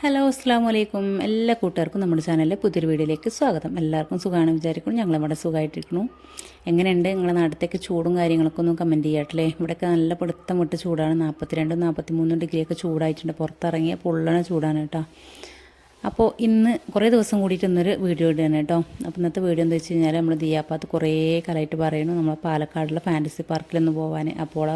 Hello അസ്സാം വലൈക്കും എല്ലാ കൂട്ടുകാർക്കും നമ്മുടെ ചാനലിലെ പുതിയൊരു വീഡിയോയിലേക്ക് സ്വാഗതം. എല്ലാവർക്കും സുഖമാണ് വിചാരിക്കുന്നു. ഞങ്ങൾ ഇവിടെ സുഖമായിട്ടിരിക്കുന്നു എങ്ങനെയുണ്ട് നിങ്ങളുടെ നാട്ടിലേക്ക് ചൂടും കാര്യങ്ങളൊക്കെ ഒന്നും കമന്റ് ചെയ്യാട്ടില്ലേ? ഇവിടെയൊക്കെ നല്ല പിടുത്തം വിട്ട് ചൂടാണ്. നാൽപ്പത്തിരണ്ടും നാൽപ്പത്തി മൂന്നും ഡിഗ്രിയൊക്കെ ചൂടായിട്ടുണ്ട്. പുറത്തിറങ്ങിയ പൊള്ളണ ചൂടാണ് കേട്ടോ. അപ്പോൾ ഇന്ന് കുറേ ദിവസം കൂടിയിട്ട് ഇന്നൊരു വീഡിയോ ഇടുകയാണ് കേട്ടോ. അപ്പോൾ ഇന്നത്തെ വീഡിയോ എന്താ വെച്ച് കഴിഞ്ഞാൽ നമ്മൾ ദിയാപ്പാത്ത് കുറേ കാലമായിട്ട് പറയുന്നു. നമ്മൾ പാലക്കാടുള്ള ഫാന്റസി പാർക്കിലൊന്ന് പോകാൻ അപ്പോൾ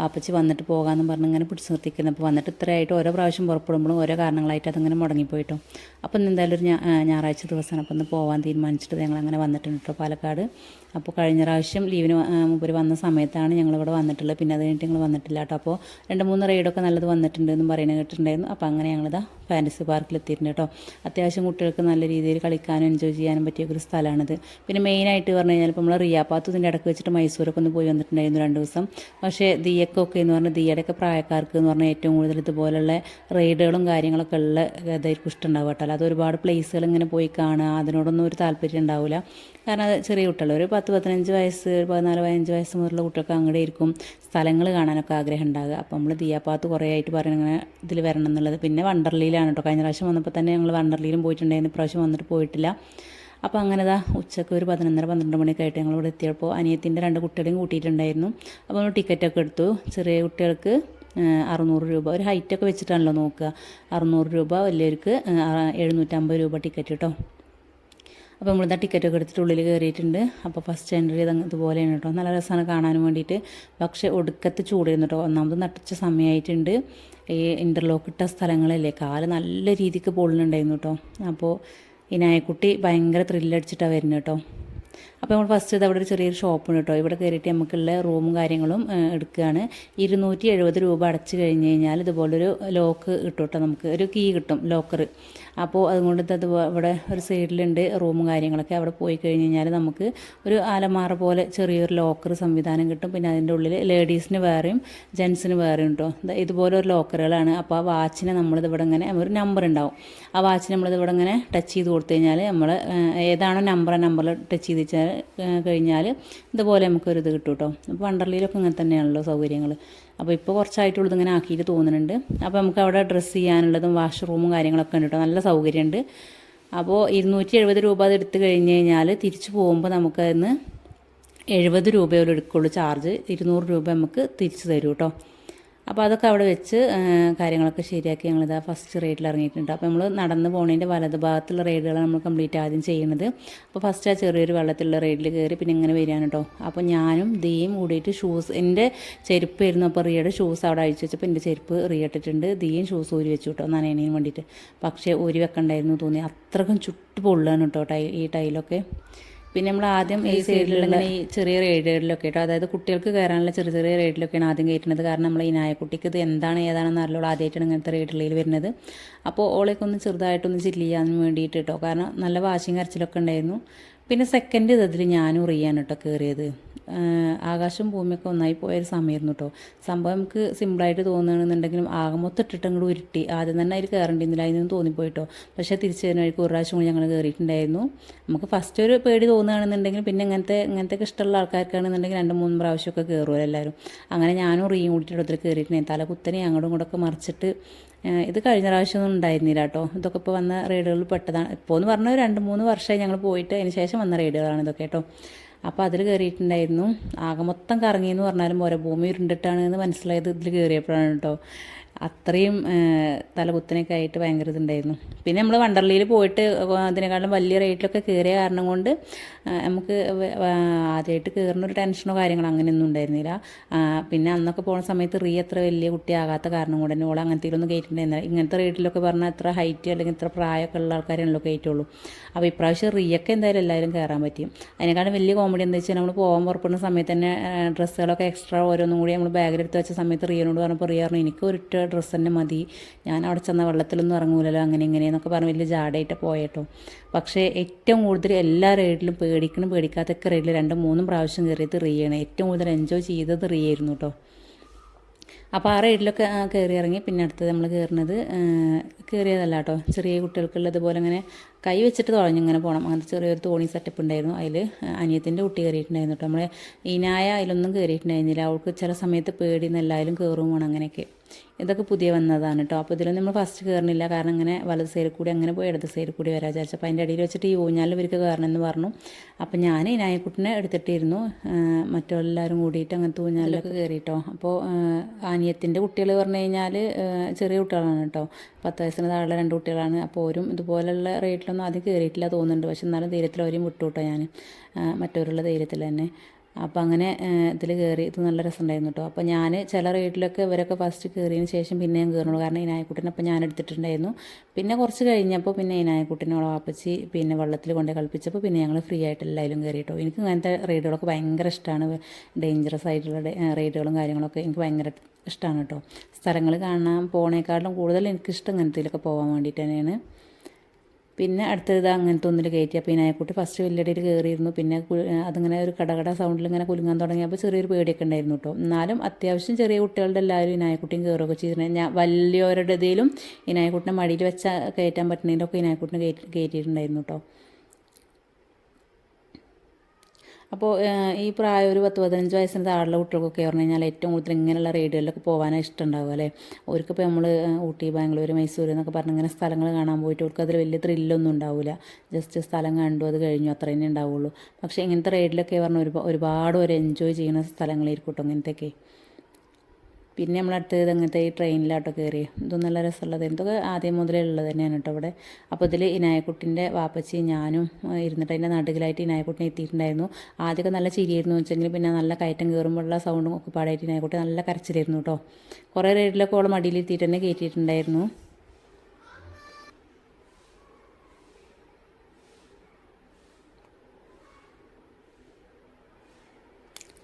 വാപ്പച്ചി വന്നിട്ട് പോകാമെന്ന് പറഞ്ഞ് ഇങ്ങനെ പിടിച്ച് അപ്പോൾ വന്നിട്ട് ഇത്രയായിട്ട് ഓരോ പ്രാവശ്യം പുറപ്പെടുമ്പോഴും ഓരോ കാരണങ്ങളായിട്ട് അതങ്ങനെ മുടങ്ങിപ്പോയിട്ടോ. അപ്പോൾ ഇന്ന് എന്തായാലും ഒരു ഞായറാഴ്ച ദിവസമാണ്. അപ്പോൾ ഒന്ന് പോകാൻ തീരുമാനിച്ചിട്ട് ഞങ്ങൾ അങ്ങനെ വന്നിട്ടുണ്ട് കേട്ടോ പാലക്കാട്. അപ്പോൾ കഴിഞ്ഞ പ്രാവശ്യം ലീവിന് മുമ്പ് വന്ന സമയത്താണ് ഞങ്ങളിവിടെ വന്നിട്ടുള്ളത്. പിന്നെ അത് കഴിഞ്ഞിട്ട് ഞങ്ങൾ വന്നിട്ടില്ല കേട്ടോ അപ്പോൾ രണ്ട് മൂന്ന് റൈഡൊക്കെ നല്ലത് വന്നിട്ടുണ്ട് എന്ന് പറയുന്നത് കേട്ടിട്ടുണ്ടായിരുന്നു. അപ്പോൾ അങ്ങനെ ഞങ്ങളിതാ ഫാന്റസി പാർക്കിൽ എത്തിയിട്ടുണ്ട് കേട്ടോ അത്യാവശ്യം കുട്ടികൾക്ക് നല്ല രീതിയിൽ കളിക്കാനും എൻജോയ് ചെയ്യാനും പറ്റിയ ഒരു സ്ഥലമാണിത്. പിന്നെ മെയിനായിട്ട് പറഞ്ഞു കഴിഞ്ഞാൽ ഇപ്പോൾ നമ്മൾ റിയാപ്പാത്ത് ഇതിന്റെ ഇടയ്ക്ക് വെച്ചിട്ട് മൈസൂരൊക്കെ ഒന്ന് പോയി വന്നിട്ടുണ്ടായിരുന്നു രണ്ട് ദിവസം. പക്ഷേ ദിയക്കൊക്കെ എന്ന് പറഞ്ഞാൽ ദിയയുടെയൊക്കെ പ്രായക്കാർക്ക് എന്ന് പറഞ്ഞാൽ ഏറ്റവും കൂടുതൽ ഇതുപോലുള്ള റൈഡുകളും കാര്യങ്ങളൊക്കെ ഉള്ള ഇതായിരിക്കും ഇഷ്ടമുണ്ടാവുക കേട്ടോ അല്ലാതെ ഒരുപാട് പ്ലേസുകൾ ഇങ്ങനെ പോയി കാണുക. അതിനോടൊന്നും ഒരു താല്പര്യം ഉണ്ടാവില്ല കാരണം അത് ചെറിയ കുട്ടികൾ. ഒരു പത്ത് പതിനഞ്ച് വയസ്സ് പതിനാല് പതിനഞ്ച് വയസ്സ് മുതലുള്ള കുട്ടികൾക്ക് അങ്ങോട്ട് ഇരിക്കും സ്ഥലങ്ങൾ കാണാനൊക്കെ ആഗ്രഹം ഉണ്ടാകുക അപ്പോൾ നമ്മൾ ദിയാപ്പാത്ത് കുറേ ആയിട്ട് പറയണം ഇങ്ങനെ ഇതിൽ വരണം എന്നുള്ളത്. പിന്നെ വണ്ടർലിയിലാണ് കേട്ടോ. കഴിഞ്ഞ പ്രാവശ്യം വന്നപ്പോൾ തന്നെ ഞങ്ങൾ വണ്ടർലിയിലും പോയിട്ടുണ്ടായിരുന്നു. ഇപ്രാവശ്യം വന്നിട്ട് പോയിട്ടില്ല. അപ്പോൾ അങ്ങനെ ദാ ഉച്ചയ്ക്ക് ഒരു പതിനൊന്നര പന്ത്രണ്ട് മണിയൊക്കെ ആയിട്ട് ഞങ്ങൾ ഇവിടെ എത്തിയപ്പോൾ അനിയത്തിന്റെ രണ്ട് കുട്ടികളെയും കൂട്ടിയിട്ടുണ്ടായിരുന്നു. അപ്പോൾ ടിക്കറ്റൊക്കെ എടുത്തു. ചെറിയ കുട്ടികൾക്ക് അറുന്നൂറ് രൂപ. ഒരു ഹൈറ്റൊക്കെ വെച്ചിട്ടാണല്ലോ നോക്കുക. അറുന്നൂറ് രൂപ വലിയവർക്ക് എഴുന്നൂറ്റമ്പത് രൂപ ടിക്കറ്റ് കേട്ടോ അപ്പോൾ നമ്മൾ നമ്മളിതാ ടിക്കറ്റൊക്കെ എടുത്തിട്ട് ഉള്ളിൽ കയറിയിട്ടുണ്ട് അപ്പോൾ ഫസ്റ്റ് എൻട്രി ഇത് ഇതുപോലെയാണ് കേട്ടോ നല്ല രസമാണ് കാണാൻ വേണ്ടിയിട്ട്. പക്ഷേ ഒടുക്കത്ത് ചൂടായിരുന്നു കേട്ടോ ഒന്നാമത് നട്ടിച്ച സമയമായിട്ടുണ്ട് ഈ ഇന്റർലോക്ക് ഇട്ട സ്ഥലങ്ങളല്ലേ? കാൽ നല്ല രീതിക്ക് പൊള്ളുന്നുണ്ടായിരുന്നു കേട്ടോ അപ്പോൾ ഈ നായക്കുട്ടി ഭയങ്കര ത്രില്ലടിച്ചിട്ടാണ് വരുന്നത് കേട്ടോ അപ്പോൾ നമ്മൾ ഫസ്റ്റ് ഇത് അവിടെ ഒരു ചെറിയൊരു ഷോപ്പ് ഉണ്ട് കേട്ടോ ഇവിടെ കയറിയിട്ട് നമുക്കുള്ള റൂമും കാര്യങ്ങളും എടുക്കുകയാണ് ഇരുന്നൂറ്റി എഴുപത് രൂപ അടച്ച് കഴിഞ്ഞ് കഴിഞ്ഞാൽ ഇതുപോലൊരു ലോക്ക് കിട്ടും കേട്ടോ നമുക്ക്. ഒരു കീ കിട്ടും ലോക്കർ അപ്പോൾ അതുകൊണ്ട് അത് ഇവിടെ ഒരു സൈഡിലുണ്ട് റൂമും കാര്യങ്ങളൊക്കെ. അവിടെ പോയി കഴിഞ്ഞ് കഴിഞ്ഞാൽ നമുക്ക് ഒരു അലമാറ പോലെ ചെറിയൊരു ലോക്കർ സംവിധാനം കിട്ടും. പിന്നെ അതിന്റെ ഉള്ളിൽ ലേഡീസിന് വേറെയും ജെൻസിന് വേറെയും കേട്ടോ ഇതുപോലെ ഒരു ലോക്കറുകളാണ് അപ്പോൾ ആ വാച്ചിനെ നമ്മളിത് ഇവിടെ ഇങ്ങനെ ഒരു നമ്പർ ഉണ്ടാവും. ആ വാച്ചിനെ നമ്മളിത് ഇവിടെ ഇങ്ങനെ ടച്ച് ചെയ്ത് കൊടുത്തു കഴിഞ്ഞാൽ നമ്മൾ ഏതാണോ നമ്പർ ആ നമ്പറിൽ ടച്ച് ചെയ്ത് വെച്ചാൽ കഴിഞ്ഞാൽ ഇതുപോലെ നമുക്കൊരു ഇത് കിട്ടും കേട്ടോ അപ്പോൾ വണ്ടർലിയിലൊക്കെ ഇങ്ങനെ തന്നെയാണല്ലോ സൗകര്യങ്ങൾ അപ്പോൾ ഇപ്പോൾ കുറച്ചായിട്ടുള്ളത് ഇങ്ങനെ ആക്കിയിട്ട് തോന്നുന്നുണ്ട്. അപ്പോൾ നമുക്ക് അവിടെ ഡ്രസ്സ് ചെയ്യാനുള്ളതും വാഷ്റൂമും കാര്യങ്ങളൊക്കെ ഉണ്ട് കേട്ടോ നല്ല സൗകര്യമുണ്ട് അപ്പോൾ ഇരുന്നൂറ്റി എഴുപത് രൂപ അത് എടുത്തു കഴിഞ്ഞ് കഴിഞ്ഞാൽ തിരിച്ചു പോകുമ്പോൾ നമുക്കതിന് എഴുപത് രൂപയോളം എടുക്കുള്ളൂ ചാർജ് ഇരുന്നൂറ് രൂപ നമുക്ക് തിരിച്ചു തരും കേട്ടോ അപ്പോൾ അതൊക്കെ അവിടെ വെച്ച് കാര്യങ്ങളൊക്കെ ശരിയാക്കി ഞങ്ങളിതാ ഫസ്റ്റ് റൈഡിൽ ഇറങ്ങിയിട്ടുണ്ട്. അപ്പോൾ നമ്മൾ നടന്ന് പോകുന്നതിന്റെ വലത് ഭാഗത്തുള്ള റൈഡുകളാണ് നമ്മൾ കംപ്ലീറ്റ് ആദ്യം ചെയ്യുന്നത്. അപ്പോൾ ഫസ്റ്റ് ആ ചെറിയൊരു വെള്ളത്തിലുള്ള റൈഡിൽ കയറി പിന്നെ ഇങ്ങനെ വരികയാണ് കേട്ടോ അപ്പോൾ ഞാനും ദീയും കൂടിയിട്ട് ഷൂസ് എന്റെ ചെരുപ്പ് ആയിരുന്നു. അപ്പോൾ റിയയുടെ ഷൂസ് അവിടെ അഴിച്ചു വെച്ചപ്പോൾ എന്റെ ചെരുപ്പ് റിയ ഇട്ടിട്ടുണ്ട് ദീയും ഷൂസ് ഊരി വെച്ചു കേട്ടോ നനയണതിന് വേണ്ടിയിട്ട്. പക്ഷേ ഊരി വെക്കണ്ടായിരുന്നു തോന്നി. അത്രക്കും ചുട്ട് പൊള്ളുകയാണ് കേട്ടോ ടൈ ഈ ടൈലൊക്കെ. പിന്നെ നമ്മൾ ആദ്യം ഈ സൈഡിലുള്ള ഈ ചെറിയ റേഡിയോയിലൊക്കെ കേട്ടോ അതായത് കുട്ടികൾക്ക് കയറാനുള്ള ചെറിയ ചെറിയ റേഡിലൊക്കെയാണ് ആദ്യം കയറ്റുന്നത്. കാരണം നമ്മൾ ഈ നായക്കുട്ടിക്ക് ഇത് എന്താണ് ഏതാണെന്ന് അറിയുള്ളൂ ആദ്യമായിട്ടാണ് ഇങ്ങനത്തെ റേഡിലയിൽ വരുന്നത്. അപ്പോൾ ഓളേക്കൊന്ന് ചെറുതായിട്ടൊന്ന് ചില്ല് ചെയ്യാൻ വേണ്ടിയിട്ട് കേട്ടോ കാരണം നല്ല വാശിയും കരച്ചിലൊക്കെ ഉണ്ടായിരുന്നു. പിന്നെ സെക്കൻഡ് ഇതിൽ ഞാനും റിയാണ് കേട്ടോ കയറിയത് ആകാശം ഭൂമിയൊക്കെ ഒന്നായി പോയൊരു സമയമായിരുന്നു കേട്ടോ സംഭവം നമുക്ക് സിമ്പിളായിട്ട് തോന്നുകയാണെന്നുണ്ടെങ്കിലും ആകെ മൊത്തം അങ്ങോട്ട് ഉരുട്ടി. ആദ്യം തന്നെ അതിൽ കയറേണ്ടിയിരുന്നില്ല അതിനൊന്നും തോന്നിപ്പോയിട്ടോ പക്ഷേ തിരിച്ചു വരുന്ന വഴിക്ക് ഒരു പ്രാവശ്യം കൂടി ഞങ്ങൾ കയറിയിട്ടുണ്ടായിരുന്നു നമുക്ക് ഫസ്റ്റ് ഒരു പേടി തോന്നുകയാണെന്നുണ്ടെങ്കിൽ പിന്നെ അങ്ങനത്തെ ഇങ്ങനത്തെ ഇഷ്ടമുള്ള ആൾക്കാർക്കാണെന്നുണ്ടെങ്കിൽ രണ്ട് മൂന്ന് പ്രാവശ്യമൊക്കെ കയറുമല്ലോ എല്ലാവരും. അങ്ങനെ ഞാനും റീയും കൂടിയിട്ട് ഇടത്തിൽ കയറിയിട്ടുണ്ടായിരുന്നു തല കുത്തനെ അങ്ങോട്ടും ഇങ്ങോട്ടൊക്കെ മറിച്ചിട്ട് ഇത് കഴിഞ്ഞ പ്രാവശ്യമൊന്നും ഉണ്ടായിരുന്നില്ല കേട്ടോ. ഇതൊക്കെ ഇപ്പോൾ വന്ന റൈഡുകളിൽ പെട്ടതാണ്. ഇപ്പോൾ എന്ന് പറഞ്ഞാൽ രണ്ട് മൂന്ന് വർഷമായി ഞങ്ങൾ പോയിട്ട് അതിന് ശേഷം വന്ന റൈഡുകളാണ് ഇതൊക്കെ കേട്ടോ. അപ്പോൾ അതിൽ കയറിയിട്ടുണ്ടായിരുന്നു ആകെ മൊത്തം കറങ്ങിയെന്ന് പറഞ്ഞാലും പോരാ ഭൂമി ഉരുണ്ടിട്ടാണ് എന്ന് മനസ്സിലായത് ഇതിൽ കയറിയപ്പോഴാണ് കേട്ടോ. അത്രയും തലകുത്തനൊക്കെ ആയിട്ട് ഭയങ്കര ഇതുണ്ടായിരുന്നു. പിന്നെ നമ്മൾ വണ്ടർലിയിൽ പോയിട്ട് അതിനെക്കാളും വലിയ റേറ്റിലൊക്കെ കയറിയ കാരണം കൊണ്ട് നമുക്ക് ആദ്യമായിട്ട് കയറുന്ന ഒരു ടെൻഷനോ കാര്യങ്ങളോ അങ്ങനെയൊന്നും ഉണ്ടായിരുന്നില്ല. പിന്നെ അന്നൊക്കെ പോകുന്ന സമയത്ത് റീ അത്ര വലിയ കുട്ടിയാകാത്ത കാരണം കൊണ്ട് തന്നെ ഓൾ അങ്ങനത്തേലൊന്നും കയറ്റിണ്ടായിരുന്നില്ല ഇങ്ങനത്തെ റേറ്റിലൊക്കെ പറഞ്ഞാൽ ഇത്ര ഹൈറ്റ് അല്ലെങ്കിൽ ഇത്ര പ്രായമൊക്കെ ഉള്ള ആൾക്കാരാണല്ലോ കയറ്റുള്ളൂ അപ്പോൾ ഇപ്രാവശ്യം റീയൊക്കെ എന്തായാലും എല്ലാവരും കയറാൻ പറ്റും. അതിനെക്കാളും വലിയ കോമഡി എന്താ വെച്ചാൽ നമ്മൾ പോകാൻ പുറപ്പെടുന്ന സമയത്ത് തന്നെ ഡ്രസ്സുകളൊക്കെ എക്സ്ട്രാ ഓരോന്നും കൂടി നമ്മൾ ബാഗിലെടുത്ത് വെച്ച സമയത്ത് റിയനോട് പറഞ്ഞപ്പോൾ റിയ പറഞ്ഞു എനിക്ക് ഒരിട്ട ഡ്രസ്സ് തന്നെ മതി. ഞാൻ അവിടെ ചെന്ന വെള്ളത്തിലൊന്നും ഇറങ്ങൂലല്ലോ അങ്ങനെ ഇങ്ങനെ എന്നൊക്കെ പറഞ്ഞ് വലിയ ജാടായിട്ട് പോയേട്ടോ. പക്ഷേ ഏറ്റവും കൂടുതൽ എല്ലാ റൈഡിലും പേടിക്കണം പേടിക്കാത്തൊക്കെ റൈഡിൽ രണ്ടും മൂന്നും പ്രാവശ്യം കയറിയത് റീയാണ് ഏറ്റവും കൂടുതൽ എൻജോയ് ചെയ്തത് റീയായിരുന്നു കേട്ടോ അപ്പോൾ ആ റൈഡിലൊക്കെ കയറി ഇറങ്ങി. പിന്നെ അടുത്തത് നമ്മൾ കയറുന്നത് കയറിയതല്ല കേട്ടോ ചെറിയ കുട്ടികൾക്കുള്ള ഇതുപോലെ ഇങ്ങനെ കൈ വെച്ചിട്ട് തുഴഞ്ഞ് ഇങ്ങനെ പോകണം അങ്ങനത്തെ ചെറിയൊരു തോണി സെറ്റപ്പ് ഉണ്ടായിരുന്നു. അതിൽ അനിയത്തിന്റെ കുട്ടി കയറിയിട്ടുണ്ടായിരുന്നു കേട്ടോ നമ്മളെ ഇനായ അതിലൊന്നും കയറിയിട്ടുണ്ടായിരുന്നില്ല അവൾക്ക് ചില സമയത്ത് പേടി എല്ലാവരും കയറും വേണം അങ്ങനെയൊക്കെ. ഇതൊക്കെ പുതിയ വന്നതാണ് കേട്ടോ അപ്പോൾ ഇതിലൊന്നും നമ്മൾ ഫസ്റ്റ് കയറുന്നില്ല കാരണം ഇങ്ങനെ വലത് സൈഡിൽ കൂടി അങ്ങനെ പോയി ഇടത് സൈഡിൽ കൂടി വരാൻ വിചാരിച്ചു. അപ്പോൾ അതിന്റെ അടിയിൽ വെച്ചിട്ട് ഈ ഊഞ്ഞാലിൽ ഇവർക്ക് കയറണമെന്ന് പറഞ്ഞു. അപ്പോൾ ഞാൻ ഈ നായക്കുട്ടിനെ എടുത്തിട്ടിരുന്നു മറ്റെല്ലാവരും കൂടിയിട്ട് അങ്ങനത്തെ ഊഞ്ഞാലിലൊക്കെ കയറിയിട്ടോ അപ്പോൾ ആനിയത്തിന്റെ കുട്ടികൾ പറഞ്ഞു കഴിഞ്ഞാൽ ചെറിയ കുട്ടികളാണ് കേട്ടോ പത്ത് വയസ്സിന് താഴെ രണ്ട് കുട്ടികളാണ്. അപ്പോൾ ഓരും ഇതുപോലെയുള്ള റേറ്റിലൊന്നും ആദ്യം കയറിയിട്ടില്ല തോന്നുന്നുണ്ട്. പക്ഷെ എന്നാലും ധൈര്യത്തിൽ അവരെയും വിട്ടു കേട്ടോ ഞാൻ മറ്റവരുള്ള ധൈര്യത്തിൽ തന്നെ. അപ്പോൾ അങ്ങനെ ഇതിൽ കയറി ഇത് നല്ല രസമുണ്ടായിരുന്നു കേട്ടോ അപ്പോൾ ഞാൻ ചില റേറ്റിലൊക്കെ ഇവരൊക്കെ ഫസ്റ്റ് കയറിയതിന് ശേഷം പിന്നെ ഞാൻ കയറുള്ളൂ കാരണം ഈ നായക്കുട്ടിനെ ഞാൻ എടുത്തിട്ടുണ്ടായിരുന്നു. പിന്നെ കുറച്ച് കഴിഞ്ഞപ്പോൾ പിന്നെ ഈ വാപ്പച്ചി പിന്നെ വെള്ളത്തിൽ കൊണ്ട് കളിപ്പിച്ചപ്പോൾ പിന്നെ ഞങ്ങൾ ഫ്രീ ആയിട്ട് എല്ലാവരും കയറി കേട്ടോ എനിക്ക് അങ്ങനത്തെ റൈഡുകളൊക്കെ ഭയങ്കര ഇഷ്ടമാണ് ഡേഞ്ചറസ് ആയിട്ടുള്ള റൈഡുകളും കാര്യങ്ങളൊക്കെ എനിക്ക് ഭയങ്കര ഇഷ്ടമാണ് കേട്ടോ സ്ഥലങ്ങൾ കാണാൻ പോണേക്കാളും കൂടുതൽ എനിക്കിഷ്ടം ഇങ്ങനത്തേലൊക്കെ പോകാൻ വേണ്ടിയിട്ട് തന്നെയാണ്. പിന്നെ അടുത്തത് അങ്ങനത്തെ ഒന്നിൽ കയറ്റി അപ്പോൾ ഈ നായക്കുട്ടി ഫസ്റ്റ് വെല്ലടിയിൽ കയറിയിരുന്നു പിന്നെ അതിങ്ങനെ ഒരു കടകട സൗണ്ടിൽ ഇങ്ങനെ കുലുങ്ങാൻ തുടങ്ങിയപ്പോൾ ചെറിയൊരു പേടിയൊക്കെ ഉണ്ടായിരുന്നു കേട്ടോ എന്നാലും അത്യാവശ്യം ചെറിയ കുട്ടികളുടെ എല്ലാവരും ഇനായക്കുട്ടിയും നായക്കുട്ടിയും കയറുകയൊക്കെ ചെയ്തിട്ടുണ്ട് ഞാൻ വലിയവരുടെ ഇതിലും ഇനായക്കുട്ടിനെ മടിയിൽ വെച്ചാൽ കയറ്റാൻ പറ്റുന്നതിന്റെ ഒക്കെ ഇനായക്കുട്ടിനെ കയറ്റി കയറ്റിയിട്ടുണ്ടായിരുന്നു കേട്ടോ അപ്പോൾ ഈ പ്രായം ഒരു പത്ത് പതിനഞ്ച് വയസ്സിന് താഴെയുള്ള കുട്ടികൾക്കൊക്കെ പറഞ്ഞു കഴിഞ്ഞാൽ ഏറ്റവും കൂടുതൽ ഇങ്ങനെയുള്ള റേഡിയോയിലൊക്കെ പോകാനാണ് ഇഷ്ടമുണ്ടാവുക അല്ലേ? അവർക്കിപ്പോൾ നമ്മൾ ഊട്ടി ബാംഗ്ലൂർ മൈസൂർ എന്നൊക്കെ പറഞ്ഞ് ഇങ്ങനെ സ്ഥലങ്ങൾ കാണാൻ പോയിട്ട് അവർക്ക് അതിൽ വലിയ ത്രില്ലൊന്നും ഉണ്ടാവില്ല. ജസ്റ്റ് സ്ഥലം കണ്ടു അത് കഴിഞ്ഞു അത്ര തന്നെ ഉണ്ടാവുള്ളൂ. പക്ഷേ ഇങ്ങനത്തെ റൈഡിലൊക്കെ പറഞ്ഞാൽ ഒരുപാട് ഒരു എൻജോയ് ചെയ്യുന്ന സ്ഥലങ്ങളായിരിക്കും കേട്ടോ ഇങ്ങനത്തെയൊക്കെ. പിന്നെ നമ്മൾ അടുത്തത് അങ്ങനത്തെ ഈ ട്രെയിനിലാട്ടോ കയറി ഇതും നല്ല രസമുള്ളത്. എന്തൊക്കെ ആദ്യം മുതലേ ഉള്ളത് തന്നെയാണ് കേട്ടോ അവിടെ അപ്പോൾ ഇതിൽ ഇനായക്കുട്ടിന്റെ വാപ്പച്ചി ഞാനും ഇരുന്നിട്ട് അതിന്റെ നടുകിലായിട്ട് ഇനായക്കുട്ടിനെ എത്തിയിട്ടുണ്ടായിരുന്നു. ആദ്യമൊക്കെ നല്ല ചിരിയായിരുന്നു വെച്ചെങ്കിൽ പിന്നെ നല്ല കയറ്റം കയറുമ്പോഴുള്ള സൗണ്ടും ഒക്കെ പാടായിട്ട് ഇനായക്കുട്ടി നല്ല കരച്ചിലായിരുന്നു കേട്ടോ. കുറേ റേഡിലൊക്കെ ഓളം മടിയിലെത്തിയിട്ട് തന്നെ കയറ്റിയിട്ടുണ്ടായിരുന്നു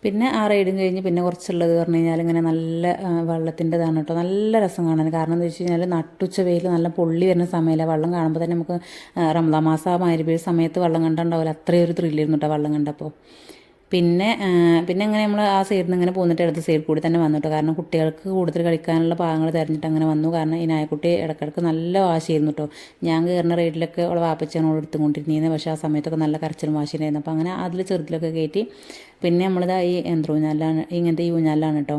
പിന്നെ ആ റൈഡും കഴിഞ്ഞ് പിന്നെ കുറച്ചുള്ളത് പറഞ്ഞു കഴിഞ്ഞാൽ ഇങ്ങനെ നല്ല വെള്ളത്തിന്റെതാണ് കേട്ടോ. നല്ല രസം കാണാൻ. കാരണം എന്താ വെച്ച് കഴിഞ്ഞാൽ നട്ടുച്ച വെയിൽ നല്ല പൊള്ളി വരുന്ന സമയമല്ല വെള്ളം കാണുമ്പോൾ തന്നെ നമുക്ക് റംസാൻ മാസം ആ സമയത്ത് വെള്ളം കണ്ടുണ്ടാവില്ല. അത്രയും ഒരു ത്രില്ലായിരുന്നു കേട്ടോ വെള്ളം കണ്ടപ്പോൾ പിന്നെ പിന്നെ അങ്ങനെ നമ്മൾ ആ സൈഡിൽ നിന്ന് ഇങ്ങനെ പോന്നിട്ട് അടുത്ത സൈഡിൽ കൂടി തന്നെ വന്നു കേട്ടോ. കാരണം കുട്ടികൾക്ക് കൂടുതൽ കളിക്കാനുള്ള ഭാഗങ്ങൾ തിരഞ്ഞിട്ട് അങ്ങനെ വന്നു. കാരണം ഈ നായക്കുട്ടി ഇടക്കിടക്ക് നല്ല വാശിയായിരുന്നു കേട്ടോ. ഞാൻ കയറുന്ന റൈഡിലൊക്കെ ഉള്ള വാപ്പച്ചാണ് അവൾ എടുത്തുകൊണ്ടിരുന്നത് പക്ഷേ ആ സമയത്തൊക്കെ നല്ല കരച്ചിലും വാശിയിലായിരുന്നു അപ്പോൾ അങ്ങനെ അതിൽ ചെറുതിലൊക്കെ കയറ്റി പിന്നെ നമ്മളിതാ ഈ യന്ത്ര ഊഞ്ഞാലാണ് ഇങ്ങനത്തെ ഈ ഊഞ്ഞാലാണ് കേട്ടോ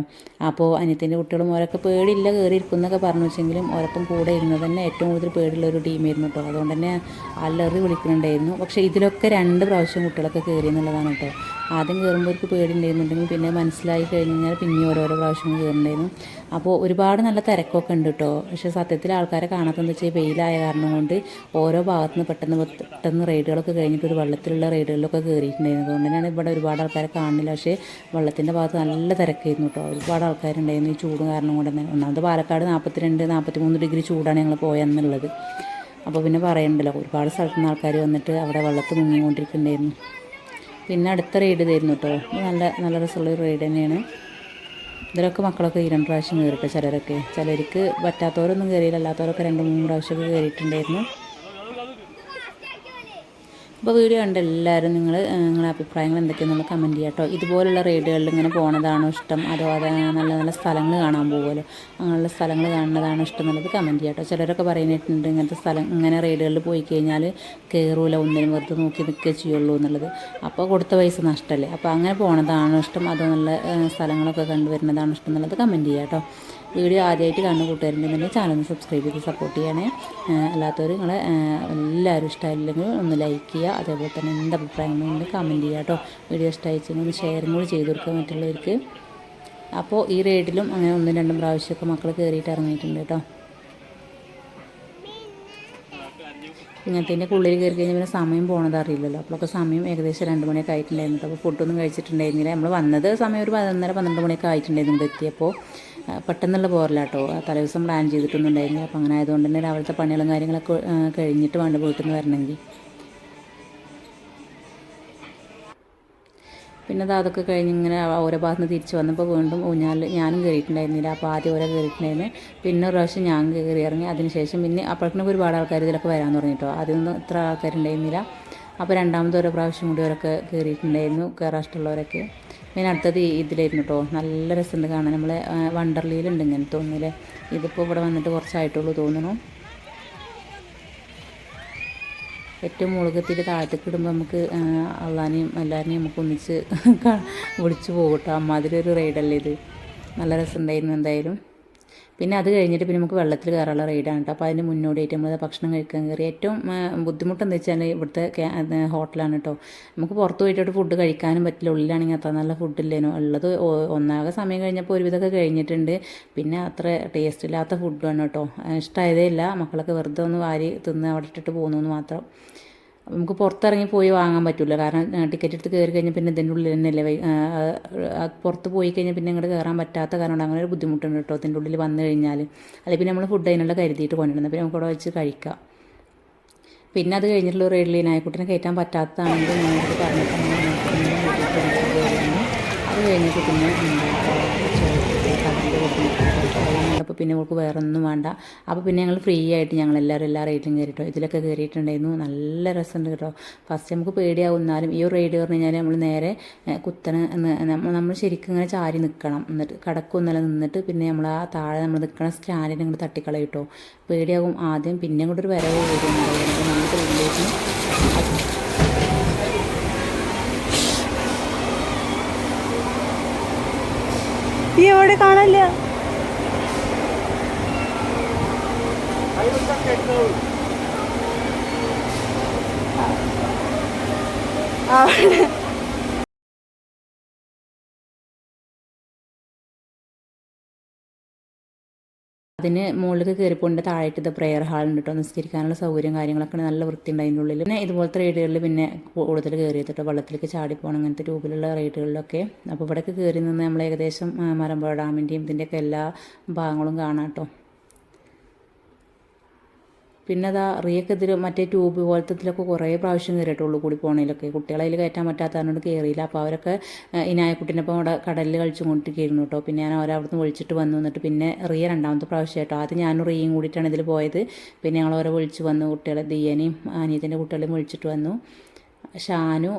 അപ്പോൾ അനിയത്തിന്റെ കുട്ടികളും ഓരൊക്കെ പേടിയില്ല കയറി ഇരിക്കുന്നൊക്കെ പറഞ്ഞു വെച്ചെങ്കിലും ഓരൊപ്പം കൂടെ ഇരുന്നത് തന്നെ ഏറ്റവും കൂടുതൽ പേടിയുള്ള ഒരു ടീമായിരുന്നു കേട്ടോ അതുകൊണ്ട് തന്നെ അല്ലറി വിളിക്കുന്നുണ്ടായിരുന്നു. പക്ഷേ ഇതിലൊക്കെ രണ്ട് പ്രാവശ്യം കുട്ടികളൊക്കെ കയറി എന്നുള്ളതാണ് കേട്ടോ ആദ്യം കയറുമ്പോൾ പേടി ഉണ്ടായിരുന്നുണ്ടെങ്കിൽ പിന്നെ മനസ്സിലായി കഴിഞ്ഞു കഴിഞ്ഞാൽ പിന്നെ ഓരോരോ പ്രാവശ്യം കയറുന്നുണ്ടായിരുന്നു അപ്പോൾ ഒരുപാട് നല്ല തിരക്കൊക്കെ ഉണ്ട് കേട്ടോ പക്ഷേ സത്യത്തിൽ ആൾക്കാരെ കാണാത്തതെന്ന് വെച്ചാൽ വെയിലായ കാരണം കൊണ്ട് ഓരോ ഭാഗത്തു നിന്ന് പെട്ടെന്ന് പെട്ടെന്ന് റൈഡുകളൊക്കെ കഴിഞ്ഞിട്ട് ഒരു വെള്ളത്തിലുള്ള റൈഡുകളിലൊക്കെ കയറിയിട്ടുണ്ടായിരുന്നു അതുകൊണ്ട് തന്നെയാണ് ഇവിടെ ഒരുപാട് ആൾക്കാരെ കാണുന്നില്ല. പക്ഷേ വെള്ളത്തിന്റെ ഭാഗത്ത് നല്ല തിരക്കായിരുന്നു കേട്ടോ ഒരുപാട് ആൾക്കാരുണ്ടായിരുന്നു ഈ ചൂട് കാരണം കൊണ്ട് തന്നെ. ഒന്നാമത് പാലക്കാട് നാൽപ്പത്തിരണ്ട് നാൽപ്പത്തിമൂന്ന് ഡിഗ്രി ചൂടാണ് ഞങ്ങൾ പോയെന്നുള്ളത്. അപ്പോൾ പിന്നെ പറയണ്ടല്ലോ ഒരുപാട് സ്ഥലത്തു നിന്ന് ആൾക്കാർ വന്നിട്ട് അവിടെ വെള്ളത്തിൽ മുങ്ങിക്കൊണ്ടിരിക്കുന്നുണ്ടായിരുന്നു. പിന്നെ അടുത്ത റൈഡ് തരുന്നു കേട്ടോ നല്ല നല്ല രസമുള്ള ഒരു റൈഡ് തന്നെയാണ്. ഇതിലൊക്കെ മക്കളൊക്കെ ഈ രണ്ട് പ്രാവശ്യം കയറിയിട്ട് ചിലരൊക്കെ ചിലർക്ക് പറ്റാത്തവരൊന്നും കയറിയില്ല അല്ലാത്തവരൊക്കെ രണ്ട് മൂന്ന് പ്രാവശ്യമൊക്കെ കയറിയിട്ടുണ്ടായിരുന്നു. അപ്പോൾ വീഡിയോ കണ്ട എല്ലാവരും നിങ്ങൾ നിങ്ങളുടെ അഭിപ്രായങ്ങൾ എന്തൊക്കെയാണെന്നുള്ള കമന്റ് ചെയ്യാം കേട്ടോ. ഇതുപോലുള്ള റൈഡുകളിൽ ഇങ്ങനെ പോണതാണോ ഇഷ്ടം? അതോ അത് നല്ല നല്ല സ്ഥലങ്ങൾ കാണാൻ പോകുമല്ലോ? അങ്ങനെയുള്ള സ്ഥലങ്ങൾ കാണുന്നതാണോ ഇഷ്ടം എന്നുള്ളത് കമന്റ് ചെയ്യാം കേട്ടോ. ചിലരൊക്കെ പറയുന്നിട്ടുണ്ട് ഇങ്ങനത്തെ സ്ഥലം ഇങ്ങനെ റൈഡുകളിൽ പോയി കഴിഞ്ഞാൽ കയറൂല ഒന്നിനും വെറുതെ നോക്കി നിൽക്കുക ചെയ്യുള്ളൂ എന്നുള്ളത്. അപ്പോൾ കൊടുത്ത പൈസ നഷ്ടമല്ലേ? അപ്പോൾ അങ്ങനെ പോണതാണോ ഇഷ്ടം? അതോ നല്ല സ്ഥലങ്ങളൊക്കെ കണ്ടുവരുന്നതാണോ ഇഷ്ടം എന്നുള്ളത് കമന്റ് ചെയ്യാം കേട്ടോ. വീഡിയോ ആദ്യമായിട്ട് കാണുന്ന കൂട്ടുകാരുണ്ടെന്നുണ്ടെങ്കിൽ ചാനൽ സബ്സ്ക്രൈബ് ചെയ്ത് സപ്പോർട്ട് ചെയ്യണേ. അല്ലാത്തവർ നിങ്ങൾ എല്ലാവരും ഇഷ്ടമായില്ലെങ്കിൽ ഒന്ന് ലൈക്ക് ചെയ്യുക. അതേപോലെ തന്നെ എന്ത് അഭിപ്രായങ്ങളുണ്ട് കമന്റ് ചെയ്യുക കേട്ടോ. വീഡിയോ ഇഷ്ടമായിച്ചെങ്കിൽ ഒന്ന് ഷെയറും കൂടി ചെയ്ത് കൊടുക്കുക മറ്റുള്ളവർക്ക് അപ്പോൾ ഈ റൈഡിലും അങ്ങനെ ഒന്നും രണ്ടും പ്രാവശ്യമൊക്കെ മക്കൾ കയറിയിട്ട് ഇറങ്ങിയിട്ടുണ്ട് കേട്ടോ. ഇങ്ങനത്തെ ഉള്ളിൽ കയറി കഴിഞ്ഞാൽ പിന്നെ സമയം പോണത് അറിയില്ലല്ലോ. അപ്പോഴൊക്കെ സമയം ഏകദേശം രണ്ട് മണിയൊക്കെ ആയിട്ടുണ്ടായിരുന്നു. അപ്പോൾ ഫുഡൊന്നും കഴിച്ചിട്ടുണ്ടായിരുന്നില്ല. നമ്മൾ വന്നത് സമയം ഒരു പതിനൊന്നര പന്ത്രണ്ട് മണിയൊക്കെ ആയിട്ടുണ്ടായിരുന്നു. എത്തിയപ്പോൾ പെട്ടെന്നുള്ള പോരല്ല കേട്ടോ തലേ ദിവസം പ്ലാൻ ചെയ്തിട്ടൊന്നും ഉണ്ടായിരുന്നില്ല അപ്പോൾ അങ്ങനെ ആയതുകൊണ്ട് തന്നെ രാവിലത്തെ പണികളും കാര്യങ്ങളൊക്കെ കഴിഞ്ഞിട്ട് വേണ്ട വീട്ടിൽ നിന്ന് വരണമെങ്കിൽ. പിന്നെ അത് അതൊക്കെ കഴിഞ്ഞ് ഇങ്ങനെ ഓരോ ഭാഗത്ത് നിന്ന് തിരിച്ച് വന്നപ്പോൾ വീണ്ടും ഊഞ്ഞാൽ ഞാനും കയറിയിട്ടുണ്ടായിരുന്നില്ല അപ്പോൾ ആദ്യം ഓരോ കയറിയിട്ടുണ്ടായിരുന്നു പിന്നെ ഒരു പ്രാവശ്യം ഞാൻ കയറി ഇറങ്ങി. അതിനുശേഷം പിന്നെ അപ്പോഴത്തേനും ഒരുപാട് ആൾക്കാർ ഇതിലൊക്കെ വരാൻ തുടങ്ങിയിട്ടോ ആദ്യമൊന്നും ഇത്ര ആൾക്കാരുണ്ടായിരുന്നില്ല. അപ്പോൾ രണ്ടാമത്തെ ഓരോ പ്രാവശ്യം കൂടി അവരൊക്കെ കയറിയിട്ടുണ്ടായിരുന്നു കയറാൻ ഇഷ്ടമുള്ളവരൊക്കെ. പിന്നെ അടുത്തത് ഇതിലായിരുന്നു കേട്ടോ നല്ല രസമുണ്ട് കാണാൻ. നമ്മളെ വണ്ടർലിയിലുണ്ട് ഇങ്ങനെ തോന്നുന്നില്ലേ? ഇതിപ്പോൾ ഇവിടെ വന്നിട്ട് കുറച്ചായിട്ടുള്ളൂ തോന്നുന്നു. ഏറ്റവും മുളകത്തിൽ താഴത്തേക്ക് ഇടുമ്പോൾ നമുക്ക് അള്ളാനെയും എല്ലാവരെയും നമുക്ക് ഒന്നിച്ച് വിളിച്ചു പോകട്ടോ. അമ്മാതിരി ഒരു റൈഡല്ലേ ഇത്. നല്ല രസമുണ്ടായിരുന്നു എന്തായാലും. പിന്നെ അത് കഴിഞ്ഞിട്ട് പിന്നെ നമുക്ക് വെള്ളത്തിൽ കയറാനുള്ള റൈഡാണ് കേട്ടോ അപ്പോൾ അതിന് മുന്നോടിയായിട്ട് നമ്മൾ ഭക്ഷണം കഴിക്കാൻ കയറി. ഏറ്റവും ബുദ്ധിമുട്ടെന്ന് വെച്ചാൽ ഇവിടുത്തെ ഹോട്ടലാണ് കേട്ടോ നമുക്ക് പുറത്ത് പോയിട്ട് ഫുഡ് കഴിക്കാനും പറ്റില്ല. ഉള്ളിലാണെങ്കിൽ അത്ര നല്ല ഫുഡില്ലേനോ ഉള്ളത് ഒന്നാകെ സമയം കഴിഞ്ഞപ്പോൾ ഒരുവിധമൊക്കെ കഴിഞ്ഞിട്ടുണ്ട്. പിന്നെ അത്ര ടേസ്റ്റ് ഇല്ലാത്ത ഫുഡാണ് കേട്ടോ ഇഷ്ടമായതേ ഇല്ല. മക്കളൊക്കെ വെറുതെ ഒന്ന് വാരി തിന്ന് അവിടെ ഇട്ടിട്ട് പോകുന്നു മാത്രം. നമുക്ക് പുറത്തിറങ്ങി പോയി വാങ്ങാൻ പറ്റില്ല കാരണം ടിക്കറ്റ് എടുത്ത് കയറി കഴിഞ്ഞാൽ പിന്നെ ഇതിന്റെ ഉള്ളിൽ തന്നെയല്ലേ പുറത്ത് പോയി കഴിഞ്ഞാൽ പിന്നെ ഇങ്ങോട്ട് കയറാൻ പറ്റാത്ത കാരണം അങ്ങനെ ഒരു ബുദ്ധിമുട്ടുണ്ട് കേട്ടോ ഇതിന്റെ ഉള്ളിൽ വന്നു കഴിഞ്ഞാൽ അല്ലെങ്കിൽ പിന്നെ നമ്മൾ ഫുഡ് അതിനുള്ള കരുതിയിട്ട് കൊണ്ടുവരുന്നത്. പിന്നെ നമുക്ക് അവിടെ വെച്ച് കഴിക്കാം. പിന്നെ അത് കഴിഞ്ഞിട്ടുള്ള റെയിഡിൽ നായക്കുട്ടിനെ കയറ്റാൻ പറ്റാത്തതാണെങ്കിൽ ഞങ്ങൾക്ക് പറഞ്ഞിട്ട് അങ്ങനെ നോക്കുന്നു, കൂട്ടിയിട്ട് വന്നിട്ട് അത് കഴിഞ്ഞിട്ട് പിന്നെ അപ്പോൾ പിന്നെ അവൾക്ക് വേറെ ഒന്നും വേണ്ട. അപ്പോൾ പിന്നെ ഞങ്ങൾ ഫ്രീ ആയിട്ട് ഞങ്ങൾ എല്ലാവരും എല്ലാ റൈഡിലും കയറിട്ടോ ഇതിലൊക്കെ കയറിയിട്ടുണ്ടായിരുന്നു നല്ല രസമുണ്ട് കേട്ടോ. ഫസ്റ്റ് നമുക്ക് പേടിയാവും. എന്നാലും ഈ ഒരു റൈഡ് പറഞ്ഞു കഴിഞ്ഞാൽ നമ്മൾ നേരെ കുത്തനെ നമ്മൾ ശരിക്കും ഇങ്ങനെ ചാരി നിൽക്കണം എന്നിട്ട് കടക്കൊന്നല്ല നിന്നിട്ട് പിന്നെ നമ്മൾ ആ താഴെ നമ്മൾ നിൽക്കണ സ്റ്റാൻഡിനെ അങ്ങോട്ട് തട്ടിക്കളയും പേടിയാകും. ആദ്യം പിന്നെ ഒരു വരവ് അപ്പോൾ നമുക്ക് ഈ എവിടെ കാണാനില്ല? അതിന് മുകളിലേക്ക് കയറിപ്പോണ്ട് ഇത് പ്രെയർ ഹാളുണ്ട് കേട്ടോ നിസ്കരിക്കാനുള്ള സൗകര്യം കാര്യങ്ങളൊക്കെ നല്ല വൃത്തി ഉണ്ട് അതിന്റെ ഉള്ളിൽ പിന്നെ ഇതുപോലത്തെ റൈഡുകളിൽ പിന്നെ കൂടുതൽ കയറിയത് കേട്ടോ വെള്ളത്തിലേക്ക് ചാടിപ്പോകണം. അങ്ങനത്തെ ട്യൂബിലുള്ള റൈഡുകളിലൊക്കെ അപ്പോൾ ഇവിടെയൊക്കെ കയറി നിന്ന് നമ്മൾ ഏകദേശം മലമ്പുഴ ഡാമിന്റെയും ഇതിന്റെയൊക്കെ എല്ലാ ഭാഗങ്ങളും കാണാം കേട്ടോ പിന്നെ അതാ റിയൊക്കെ ഇതിൽ മറ്റേ ട്യൂബ് പോലത്തതിലൊക്കെ കുറേ പ്രാവശ്യം കയറിയിട്ടുള്ളൂ കൂടി പോണേലൊക്കെ കുട്ടികളെ അതിൽ കയറ്റാൻ പറ്റാത്തതുകൊണ്ട് കയറിയില്ല അപ്പോൾ അവരൊക്കെ ഏഹ്, ഈ നായക്കുട്ടിനൊപ്പം അവിടെ കടലിൽ കളിച്ചു കൊണ്ടിരിക്കുന്നു കേട്ടോ. പിന്നെ ഞാൻ അവരെ അവിടുന്ന് വിളിച്ചിട്ട് വന്നു. എന്നിട്ട് പിന്നെ റിയ രണ്ടാമത്തെ പ്രാവശ്യം കേട്ടോ. ആദ്യം ഞാനും റിയയും കൂടിയിട്ടാണ് ഇതിൽ പോയത്. പിന്നെ ഞങ്ങൾ അവരെ വിളിച്ച് വന്നു. കുട്ടികളെ ദിയനെയും അനിയത്തിന്റെ കുട്ടികളെയും വിളിച്ചിട്ട് വന്നു. ഷാനു